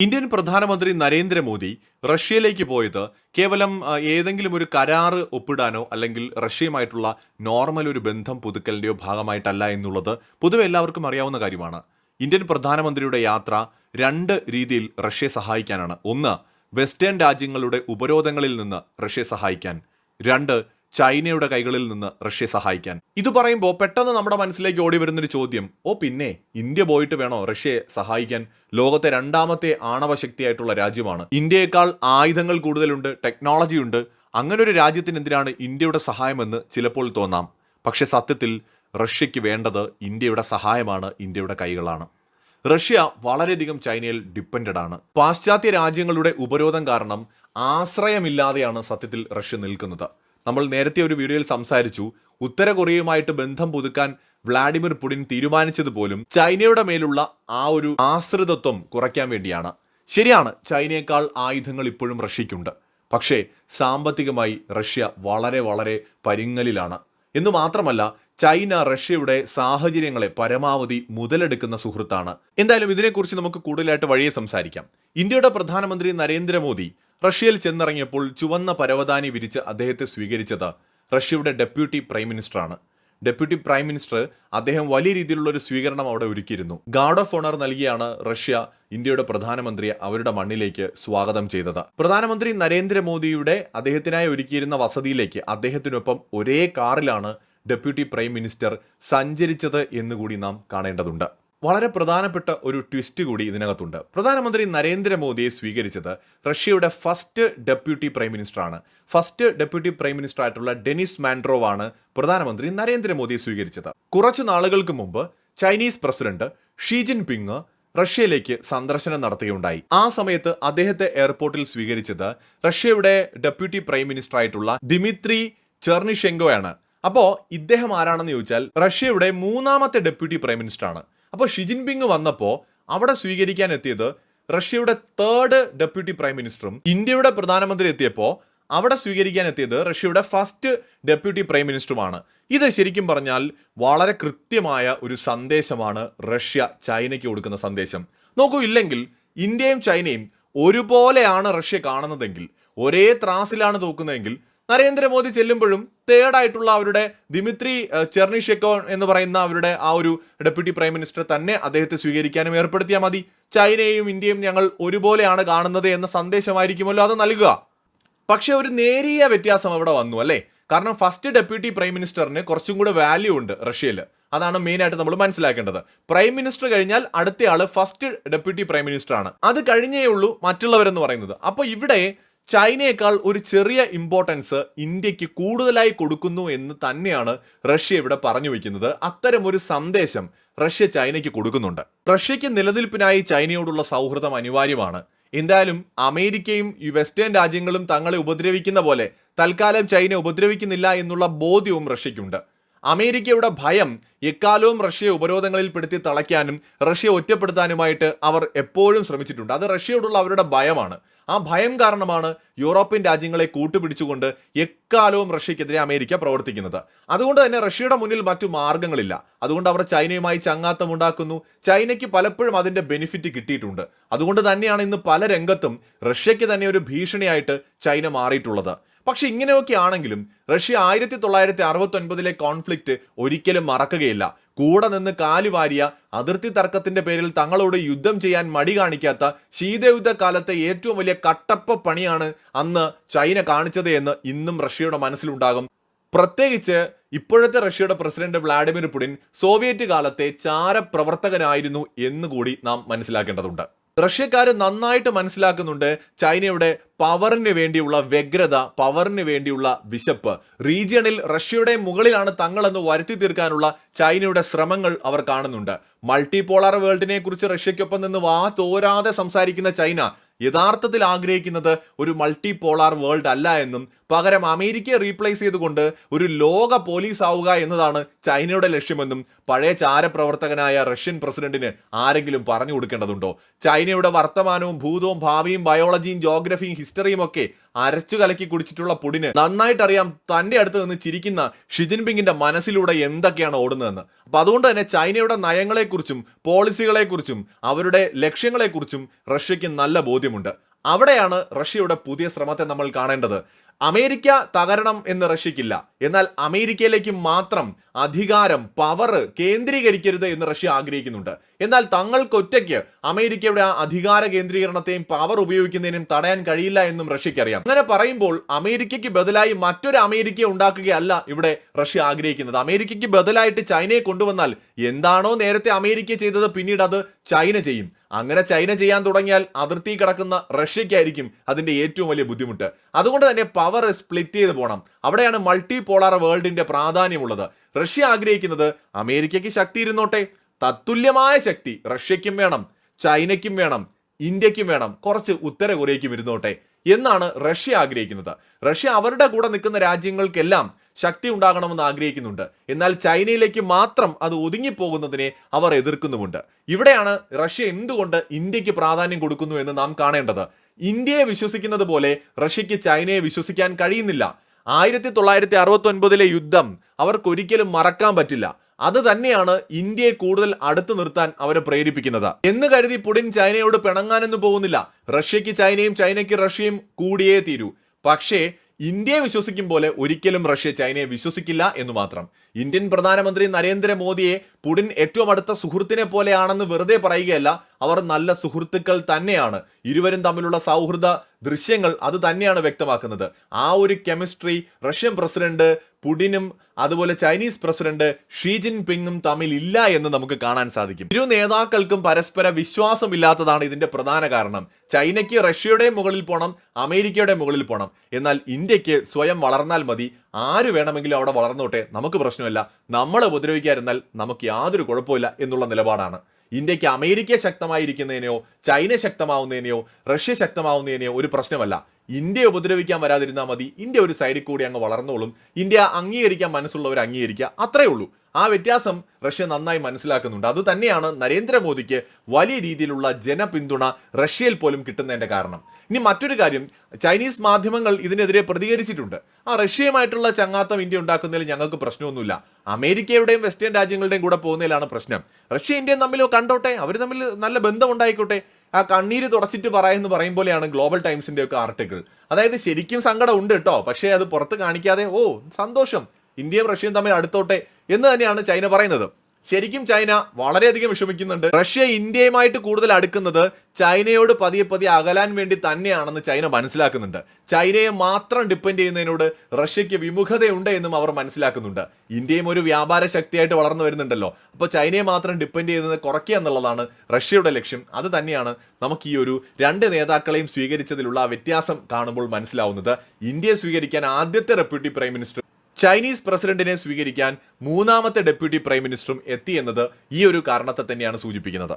Indian പ്രധാനമന്ത്രി നരേന്ദ്രമോദി റഷ്യയിലേക്ക് പോയത് കേവലം ഏതെങ്കിലും ഒരു കരാറ് ഒപ്പിടാനോ അല്ലെങ്കിൽ റഷ്യയുമായിട്ടുള്ള നോർമൽ ഒരു ബന്ധം പുതുക്കലിന്റെയോ ഭാഗമായിട്ടല്ല എന്നുള്ളത് പൊതുവെ എല്ലാവർക്കും അറിയാവുന്ന കാര്യമാണ്. ഇന്ത്യൻ പ്രധാനമന്ത്രിയുടെ യാത്ര രണ്ട് രീതിയിൽ റഷ്യയെ സഹായിക്കാനാണ്. ഒന്ന് വെസ്റ്റേൺ രാജ്യങ്ങളുടെ ഉപരോധങ്ങളിൽ നിന്ന് റഷ്യയെ സഹായിക്കാൻ. രണ്ട് ചൈനയുടെ കൈകളിൽ നിന്ന് റഷ്യ സഹായിക്കാൻ. ഇത് പറയുമ്പോൾ പെട്ടെന്ന് നമ്മുടെ മനസ്സിലേക്ക് ഓടി വരുന്നൊരു ചോദ്യം. ഓ പിന്നെ ഇന്ത്യ പോയിട്ട് വേണോ റഷ്യയെ സഹായിക്കാൻ? ലോകത്തെ രണ്ടാമത്തെ ആണവ ശക്തിയായിട്ടുള്ള രാജ്യമാണ്. ഇന്ത്യയേക്കാൾ ആയുധങ്ങൾ കൂടുതലുണ്ട് ടെക്നോളജി ഉണ്ട്. അങ്ങനെ ഒരു രാജ്യത്തിന് എന്തിനാണ് ഇന്ത്യയുടെ സഹായമെന്ന് ചിലപ്പോൾ തോന്നാം. പക്ഷെ സത്യത്തിൽ റഷ്യയ്ക്ക് വേണ്ടത് ഇന്ത്യയുടെ സഹായമാണ് ഇന്ത്യയുടെ കൈകളാണ്. റഷ്യ വളരെയധികം ചൈനയിൽ ഡിപ്പെൻഡഡ് ആണ്. പാശ്ചാത്യ രാജ്യങ്ങളുടെ ഉപരോധം കാരണം ആശ്രയമില്ലാതെയാണ് സത്യത്തിൽ റഷ്യ നിൽക്കുന്നത്. നമ്മൾ നേരത്തെ ഒരു വീഡിയോയിൽ സംസാരിച്ചു ഉത്തര കൊറിയയുമായിട്ട് ബന്ധം പുതുക്കാൻ വ്ളാഡിമിർ പുടിൻ തീരുമാനിച്ചത് പോലും ചൈനയുടെ മേലുള്ള ആ ഒരു ആശ്രിതത്വം കുറയ്ക്കാൻ വേണ്ടിയാണ്. ശരിയാണ് ചൈനയേക്കാൾ ആയുധങ്ങൾ ഇപ്പോഴും റഷ്യയ്ക്കുണ്ട്. പക്ഷേ സാമ്പത്തികമായി റഷ്യ വളരെ വളരെ പരിങ്ങലിലാണ്. എന്നു മാത്രമല്ല ചൈന റഷ്യയുടെ സാഹചര്യങ്ങളെ പരമാവധി മുതലെടുക്കുന്ന സുഹൃത്താണ്. എന്തായാലും ഇതിനെക്കുറിച്ച് നമുക്ക് കൂടുതലായിട്ട് വഴിയെ സംസാരിക്കാം. ഇന്ത്യയുടെ പ്രധാനമന്ത്രി നരേന്ദ്രമോദി റഷ്യയിൽ ചെന്നിറങ്ങിയപ്പോൾ ചുവന്ന പരവതാനി വിരിച്ച് അദ്ദേഹത്തെ സ്വീകരിച്ചത് റഷ്യയുടെ ഡെപ്യൂട്ടി പ്രൈം മിനിസ്റ്ററാണ്. ഡെപ്യൂട്ടി പ്രൈം മിനിസ്റ്റർ അദ്ദേഹം വലിയ രീതിയിലുള്ള ഒരു സ്വീകരണം അവിടെ ഒരുക്കിയിരുന്നു. ഗാർഡ് ഓഫ് ഓണർ നൽകിയാണ് റഷ്യ ഇന്ത്യയുടെ പ്രധാനമന്ത്രിയെ അവരുടെ മണ്ണിലേക്ക് സ്വാഗതം ചെയ്തത്. പ്രധാനമന്ത്രി നരേന്ദ്രമോദിയുടെ അദ്ദേഹത്തിനായി ഒരുക്കിയിരുന്ന വസതിയിലേക്ക് അദ്ദേഹത്തിനൊപ്പം ഒരേ കാറിലാണ് ഡെപ്യൂട്ടി പ്രൈം മിനിസ്റ്റർ സഞ്ചരിച്ചത് എന്നുകൂടി നാം കാണേണ്ടതുണ്ട്. വളരെ പ്രധാനപ്പെട്ട ഒരു ട്വിസ്റ്റ് കൂടി ഇതിനകത്തുണ്ട്. പ്രധാനമന്ത്രി നരേന്ദ്രമോദിയെ സ്വീകരിച്ചത് റഷ്യയുടെ ഫസ്റ്റ് ഡെപ്യൂട്ടി പ്രൈം മിനിസ്റ്ററാണ്. ഫസ്റ്റ് ഡെപ്യൂട്ടി പ്രൈം മിനിസ്റ്റർ ആയിട്ടുള്ള ഡെനിസ് മാൻഡ്രോവ് ആണ് പ്രധാനമന്ത്രി നരേന്ദ്രമോദിയെ സ്വീകരിച്ചത്. കുറച്ചു നാളുകൾക്ക് മുമ്പ് Chinese president Xi Jinping റഷ്യയിലേക്ക് സന്ദർശനം നടത്തുകയുണ്ടായി. ആ സമയത്ത് അദ്ദേഹത്തെ എയർപോർട്ടിൽ സ്വീകരിച്ചത് റഷ്യയുടെ ഡെപ്യൂട്ടി പ്രൈം മിനിസ്റ്റർ ആയിട്ടുള്ള ദിമിത്രി ചെർണിഷെങ്കോയാണ്. അപ്പോ ഇദ്ദേഹം ആരാണെന്ന് ചോദിച്ചാൽ റഷ്യയുടെ മൂന്നാമത്തെ ഡെപ്യൂട്ടി പ്രൈം മിനിസ്റ്റർ ആണ് അപ്പോൾ ഷി ജിൻപിങ് വന്നപ്പോൾ അവിടെ സ്വീകരിക്കാൻ എത്തിയത് റഷ്യയുടെ തേർഡ് ഡെപ്യൂട്ടി പ്രൈം മിനിസ്റ്ററും ഇന്ത്യയുടെ പ്രധാനമന്ത്രി എത്തിയപ്പോൾ അവിടെ സ്വീകരിക്കാൻ എത്തിയത് റഷ്യയുടെ ഫസ്റ്റ് ഡെപ്യൂട്ടി പ്രൈം മിനിസ്റ്ററുമാണ് ഇത് ശരിക്കും പറഞ്ഞാൽ വളരെ കൃത്യമായ ഒരു സന്ദേശമാണ് റഷ്യ ചൈനയ്ക്ക് കൊടുക്കുന്ന സന്ദേശം. നോക്കൂ ഇല്ലെങ്കിൽ ഇന്ത്യയും ചൈനയും ഒരുപോലെയാണ് റഷ്യ കാണുന്നതെങ്കിൽ ഒരേ ത്രാസിലാണ് തൂക്കുന്നതെങ്കിൽ നരേന്ദ്രമോദി ചെല്ലുമ്പോഴും തേർഡായിട്ടുള്ള അവരുടെ ദിമിത്രി ചെർണിഷെക്കോൺ എന്ന് പറയുന്ന അവരുടെ ആ ഒരു ഡെപ്യൂട്ടി പ്രൈം മിനിസ്റ്റർ തന്നെ അദ്ദേഹത്തെ സ്വീകരിക്കാനും ഏർപ്പെടുത്തിയാൽ മതി. ചൈനയും ഇന്ത്യയും ഞങ്ങൾ ഒരുപോലെയാണ് കാണുന്നത് എന്ന സന്ദേശമായിരിക്കുമല്ലോ അത് നൽകുക. പക്ഷെ ഒരു നേരിയ വ്യത്യാസം അവിടെ വന്നു അല്ലേ? കാരണം ഫസ്റ്റ് ഡെപ്യൂട്ടി പ്രൈം മിനിസ്റ്ററിന് കുറച്ചും കൂടെ വാല്യൂ ഉണ്ട് റഷ്യയിൽ അതാണ് മെയിൻ ആയിട്ട് നമ്മൾ മനസ്സിലാക്കേണ്ടത്. പ്രൈം മിനിസ്റ്റർ കഴിഞ്ഞാൽ അടുത്തയാൾ ഫസ്റ്റ് ഡെപ്യൂട്ടി പ്രൈം മിനിസ്റ്റർ ആണ് അത് കഴിഞ്ഞേ ഉള്ളൂ മറ്റുള്ളവരെന്ന് പറയുന്നത്. അപ്പോൾ ഇവിടെ ചൈനയേക്കാൾ ഒരു ചെറിയ ഇമ്പോർട്ടൻസ് ഇന്ത്യയ്ക്ക് കൂടുതലായി കൊടുക്കുന്നു എന്ന് തന്നെയാണ് റഷ്യ ഇവിടെ പറഞ്ഞു വെക്കുന്നത്. അത്തരം ഒരു സന്ദേശം റഷ്യ ചൈനയ്ക്ക് കൊടുക്കുന്നുണ്ട്. റഷ്യയ്ക്ക് നിലനിൽപ്പിനായി ചൈനയോടുള്ള സൗഹൃദം അനിവാര്യമാണ്. എന്തായാലും അമേരിക്കയും വെസ്റ്റേൺ രാജ്യങ്ങളും തങ്ങളെ ഉപദ്രവിക്കുന്ന പോലെ തൽക്കാലം ചൈന ഉപദ്രവിക്കുന്നില്ല എന്നുള്ള ബോധ്യവും റഷ്യയ്ക്കുണ്ട്. അമേരിക്കയുടെ ഭയം എക്കാലവും റഷ്യയെ ഉപരോധങ്ങളിൽ പെടുത്തി തളയ്ക്കാനും റഷ്യ ഒറ്റപ്പെടുത്താനുമായിട്ട് അവർ എപ്പോഴും ശ്രമിച്ചിട്ടുണ്ട്. അത് റഷ്യയോടുള്ള അവരുടെ ഭയമാണ്. ആ ഭയം കാരണമാണ് യൂറോപ്യൻ രാജ്യങ്ങളെ കൂട്ടുപിടിച്ചുകൊണ്ട് എക്കാലവും റഷ്യക്കെതിരെ അമേരിക്ക പ്രവർത്തിക്കുന്നത്. അതുകൊണ്ട് തന്നെ റഷ്യയുടെ മുന്നിൽ മറ്റു മാർഗങ്ങളില്ല അതുകൊണ്ട് അവർ ചൈനയുമായി ചങ്ങാത്തം ഉണ്ടാക്കുന്നു. ചൈനയ്ക്ക് പലപ്പോഴും അതിന്റെ ബെനിഫിറ്റ് കിട്ടിയിട്ടുണ്ട്. അതുകൊണ്ട് തന്നെയാണ് ഇന്ന് പല രംഗത്തും റഷ്യയ്ക്ക് തന്നെ ഒരു ഭീഷണിയായിട്ട് ചൈന മാറിയിട്ടുള്ളത്. പക്ഷെ ഇങ്ങനെയൊക്കെ ആണെങ്കിലും റഷ്യ ആയിരത്തി തൊള്ളായിരത്തി അറുപത്തി ഒൻപതിലെ കോൺഫ്ലിക്റ്റ് ഒരിക്കലും മറക്കുകയില്ല. കൂടെ നിന്ന് കാലുവാരിയ അതിർത്തി തർക്കത്തിന്റെ പേരിൽ തങ്ങളോട് യുദ്ധം ചെയ്യാൻ മടി കാണിക്കാത്ത ശീതയുദ്ധ കാലത്തെ ഏറ്റവും വലിയ കട്ടപ്പ പണിയാണ് അന്ന് ചൈന കാണിച്ചത് എന്ന് ഇന്നും റഷ്യയുടെ മനസ്സിലുണ്ടാകും. പ്രത്യേകിച്ച് ഇപ്പോഴത്തെ റഷ്യയുടെ പ്രസിഡന്റ് വ്ളാഡിമിർ പുടിൻ സോവിയറ്റ് കാലത്തെ ചാരപ്രവർത്തകനായിരുന്നു എന്നുകൂടി നാം മനസ്സിലാക്കേണ്ടതുണ്ട്. റഷ്യക്കാർ നന്നായിട്ട് മനസ്സിലാക്കുന്നുണ്ട് ചൈനയുടെ പവറിന് വേണ്ടിയുള്ള വ്യഗ്രത പവറിന് വേണ്ടിയുള്ള വിശപ്പ്. റീജിയണിൽ റഷ്യയുടെ മുകളിലാണ് തങ്ങളെന്ന് വരുത്തി തീർക്കാനുള്ള ചൈനയുടെ ശ്രമങ്ങൾ അവർ കാണുന്നുണ്ട്. മൾട്ടിപോളാർ വേൾഡിനെ കുറിച്ച് റഷ്യക്കൊപ്പം നിന്ന് വാ തോരാതെ സംസാരിക്കുന്ന ചൈന യഥാർത്ഥത്തിൽ ആഗ്രഹിക്കുന്നത് ഒരു മൾട്ടി പോളാർ വേൾഡ് അല്ല എന്നും പകരം അമേരിക്കയെ റീപ്ലേസ് ചെയ്തുകൊണ്ട് ഒരു ലോക പോലീസ് ആവുക എന്നതാണ് ചൈനയുടെ ലക്ഷ്യമെന്നും പഴയ ചാരപ്രവർത്തകനായ റഷ്യൻ പ്രസിഡന്റിന് ആരെങ്കിലും പറഞ്ഞു കൊടുക്കേണ്ടതുണ്ടോ? ചൈനയുടെ വർത്തമാനവും ഭൂതവും ഭാവിയും ബയോളജിയും ജോഗ്രഫിയും ഹിസ്റ്ററിയും ഒക്കെ അരച്ചു കലക്കി കുടിച്ചിട്ടുള്ള പുടിന് നന്നായിട്ട് അറിയാം തന്റെ അടുത്ത് നിന്ന് ചിരിക്കുന്ന ഷി ജിൻപിങ്ങിന്റെ മനസ്സിലൂടെ എന്തൊക്കെയാണ് ഓടുന്നതെന്ന്. അപ്പൊ അതുകൊണ്ട് തന്നെ ചൈനയുടെ നയങ്ങളെക്കുറിച്ചും പോളിസികളെക്കുറിച്ചും അവരുടെ ലക്ഷ്യങ്ങളെക്കുറിച്ചും റഷ്യയ്ക്ക് നല്ല ബോധ്യമുണ്ട്. അവിടെയാണ് റഷ്യയുടെ പുതിയ ശ്രമത്തെ നമ്മൾ കാണേണ്ടത്. അമേരിക്ക തകരണം എന്ന് റഷ്യക്കില്ല. എന്നാൽ അമേരിക്കയിലേക്ക് മാത്രം അധികാരം പവർ കേന്ദ്രീകരിക്കരുത് എന്ന് റഷ്യ ആഗ്രഹിക്കുന്നുണ്ട്. എന്നാൽ തങ്ങൾക്കൊറ്റയ്ക്ക് അമേരിക്കയുടെ ആ അധികാര കേന്ദ്രീകരണത്തെയും പവർ ഉപയോഗിക്കുന്നതിനും തടയാൻ കഴിയില്ല എന്നും റഷ്യക്കറിയാം. അങ്ങനെ പറയുമ്പോൾ അമേരിക്കയ്ക്ക് ബദലായി മറ്റൊരു അമേരിക്ക ഉണ്ടാക്കുകയല്ല ഇവിടെ റഷ്യ ആഗ്രഹിക്കുന്നത്. അമേരിക്കയ്ക്ക് ബദലായിട്ട് ചൈനയെ കൊണ്ടുവന്നാൽ എന്താണോ നേരത്തെ അമേരിക്ക ചെയ്തത് പിന്നീട് അത് ചൈന ചെയ്യും. അങ്ങനെ ചൈന ചെയ്യാൻ തുടങ്ങിയാൽ അതിർത്തി കിടക്കുന്ന റഷ്യയ്ക്കായിരിക്കും അതിന്റെ ഏറ്റവും വലിയ ബുദ്ധിമുട്ട്. അതുകൊണ്ട് തന്നെ പവർ സ്പ്ലിറ്റ് ചെയ്ത് പോകണം അവിടെയാണ് മൾട്ടി പോളാർ വേൾഡിന്റെ പ്രാധാന്യമുള്ളത്. റഷ്യ ആഗ്രഹിക്കുന്നത് അമേരിക്കയ്ക്ക് ശക്തി ഇരുന്നോട്ടെ. തത്തുല്യമായ ശക്തി റഷ്യയ്ക്കും വേണം ചൈനയ്ക്കും വേണം ഇന്ത്യയ്ക്കും വേണം കുറച്ച് ഉത്തര കൊറിയയ്ക്കും ഇരുന്നോട്ടെ എന്നാണ് റഷ്യ ആഗ്രഹിക്കുന്നത്. റഷ്യ അവരുടെ കൂടെ നിൽക്കുന്ന രാജ്യങ്ങൾക്കെല്ലാം ശക്തി ഉണ്ടാകണമെന്ന് ആഗ്രഹിക്കുന്നുണ്ട്. എന്നാൽ ചൈനയിലേക്ക് മാത്രം അത് ഒതുങ്ങിപ്പോകുന്നതിനെ അവർ എതിർക്കുന്നുമുണ്ട്. ഇവിടെയാണ് റഷ്യ എന്തുകൊണ്ട് ഇന്ത്യയ്ക്ക് പ്രാധാന്യം കൊടുക്കുന്നു എന്ന് നാം കാണേണ്ടത്. ഇന്ത്യയെ വിശ്വസിക്കുന്നത് പോലെ റഷ്യക്ക് ചൈനയെ വിശ്വസിക്കാൻ കഴിയുന്നില്ല. ആയിരത്തി തൊള്ളായിരത്തി അറുപത്തി ഒൻപതിലെ യുദ്ധം അവർക്കൊരിക്കലും മറക്കാൻ പറ്റില്ല. അത് തന്നെയാണ് ഇന്ത്യയെ കൂടുതൽ അടുത്തു നിർത്താൻ അവരെ പ്രേരിപ്പിക്കുന്നത്. എന്ന് കരുതി പുടിൻ ചൈനയോട് പിണങ്ങാനൊന്നും പോകുന്നില്ല. റഷ്യക്ക് ചൈനയും ചൈനയ്ക്ക് റഷ്യയും കൂടിയേ തീരൂ. പക്ഷേ ഇന്ത്യയെ വിശ്വസിക്കും പോലെ ഒരിക്കലും റഷ്യ ചൈനയെ വിശ്വസിക്കില്ല എന്ന് മാത്രം. ഇന്ത്യൻ പ്രധാനമന്ത്രി നരേന്ദ്രമോദിയെ പുടിൻ ഏറ്റവും അടുത്ത സുഹൃത്തിനെ പോലെയാണെന്ന് വെറുതെ പറയുകയല്ല അവർ നല്ല സുഹൃത്തുക്കൾ തന്നെയാണ്. ഇരുവരും തമ്മിലുള്ള സൗഹൃദ ദൃശ്യങ്ങൾ അത് തന്നെയാണ് വ്യക്തമാക്കുന്നത്. ആ ഒരു കെമിസ്ട്രി റഷ്യൻ പ്രസിഡന്റ് പുടിനും അതുപോലെ ചൈനീസ് പ്രസിഡന്റ് ഷീ ജിൻ പിങ്ങും തമ്മിൽ ഇല്ല എന്ന് നമുക്ക് കാണാൻ സാധിക്കും. ഇരു നേതാക്കൾക്കും പരസ്പര വിശ്വാസമില്ലാത്തതാണ് ഇതിന്റെ പ്രധാന കാരണം. ചൈനയ്ക്ക് റഷ്യയുടെ മുകളിൽ പോണം അമേരിക്കയുടെ മുകളിൽ പോണം. എന്നാൽ ഇന്ത്യയ്ക്ക് സ്വയം വളർന്നാൽ മതി. ആര് വേണമെങ്കിലും അവിടെ വളർന്നോട്ടെ? നമുക്ക് പ്രശ്നമില്ല. നമ്മളെ ഉപദ്രവിക്കാതിരുന്നാൽ നമുക്ക് യാതൊരു കുഴപ്പമില്ല എന്നുള്ള നിലപാടാണ്. ഇന്ത്യയ്ക്ക് അമേരിക്ക ശക്തമായിരിക്കുന്നതിനെയോ ചൈന ശക്തമാവുന്നതിനെയോ റഷ്യ ശക്തമാവുന്നതിനെയോ ഒരു പ്രശ്നമല്ല. ഇന്ത്യ ഉപദ്രവിക്കാൻ വരാതിരുന്നാൽ മതി. ഇന്ത്യ ഒരു സൈഡിൽ കൂടി അങ്ങ് വളർന്നോളും. ഇന്ത്യ അംഗീകരിക്കാൻ മനസ്സുള്ളവർ അംഗീകരിക്കുക. അത്രേ ഉള്ളൂ. ആ വ്യത്യാസം റഷ്യ നന്നായി മനസ്സിലാക്കുന്നുണ്ട്. അതുതന്നെയാണ് നരേന്ദ്രമോദിക്ക് വലിയ രീതിയിലുള്ള ജനപിന്തുണ റഷ്യയിൽ പോലും കിട്ടുന്നതിന്റെ കാരണം. ഇനി മറ്റൊരു കാര്യം ചൈനീസ് മാധ്യമങ്ങൾ ഇതിനെതിരെ പ്രതികരിച്ചിട്ടുണ്ട്. ആ റഷ്യയുമായിട്ടുള്ള ചങ്ങാത്തം ഇന്ത്യ ഉണ്ടാക്കുന്നതിൽ ഞങ്ങൾക്ക് പ്രശ്നമൊന്നുമില്ല. അമേരിക്കയുടെയും വെസ്റ്റേൺ രാജ്യങ്ങളുടെയും കൂടെ പോകുന്നതിലാണ് പ്രശ്നം. റഷ്യ ഇന്ത്യയും തമ്മിൽ കണ്ടോട്ടെ അവർ തമ്മിൽ നല്ല ബന്ധം ഉണ്ടായിക്കോട്ടെ ആ കണ്ണീര് തുടച്ചിട്ട് പറയുമെന്ന് പറയും പോലെയാണ് ഗ്ലോബൽ ടൈംസിന്റെ ഒക്കെ ആർട്ടിക്കിൾ അതായത് ശരിക്കും സങ്കടം ഉണ്ട് കേട്ടോ പക്ഷേ അത് പുറത്ത് കാണിക്കാതെ ഓ സന്തോഷം. ഇന്ത്യയും റഷ്യയും തമ്മിൽ അടുത്തോട്ടെ എന്ന് തന്നെയാണ് ചൈന പറയുന്നത്. ശരിക്കും ചൈന വളരെയധികം വിഷമിക്കുന്നുണ്ട്. റഷ്യ ഇന്ത്യയുമായിട്ട് കൂടുതൽ അടുക്കുന്നത് ചൈനയോട് പതിയെ പതിയെ അകലാൻ വേണ്ടി തന്നെയാണെന്ന് ചൈന മനസ്സിലാക്കുന്നുണ്ട്. ചൈനയെ മാത്രം ഡിപ്പെൻഡ് ചെയ്യുന്നതിനോട് റഷ്യയ്ക്ക് വിമുഖതയുണ്ട് എന്നും അവർ മനസ്സിലാക്കുന്നുണ്ട്. ഇന്ത്യയും ഒരു വ്യാപാര ശക്തിയായിട്ട് വളർന്നു വരുന്നുണ്ടല്ലോ. അപ്പോൾ ചൈനയെ മാത്രം ഡിപ്പെൻഡ് ചെയ്യുന്നത് കുറയ്ക്കുക എന്നുള്ളതാണ് റഷ്യയുടെ ലക്ഷ്യം. അത് തന്നെയാണ് നമുക്ക് ഈ ഒരു രണ്ട് നേതാക്കളെയും സ്വീകരിച്ചതിലുള്ള വ്യത്യാസം കാണുമ്പോൾ മനസ്സിലാവുന്നത്. ഇന്ത്യയെ സ്വീകരിക്കാൻ ആദ്യത്തെ ഡെപ്യൂട്ടി പ്രൈം മിനിസ്റ്റർ ചൈനീസ് പ്രസിഡന്റിനെ സ്വീകരിക്കാൻ മൂന്നാമത്തെ ഡെപ്യൂട്ടി പ്രൈം മിനിസ്റ്ററും എത്തിയെന്നത് ഈ ഒരു കാരണത്തെ തന്നെയാണ് സൂചിപ്പിക്കുന്നത്.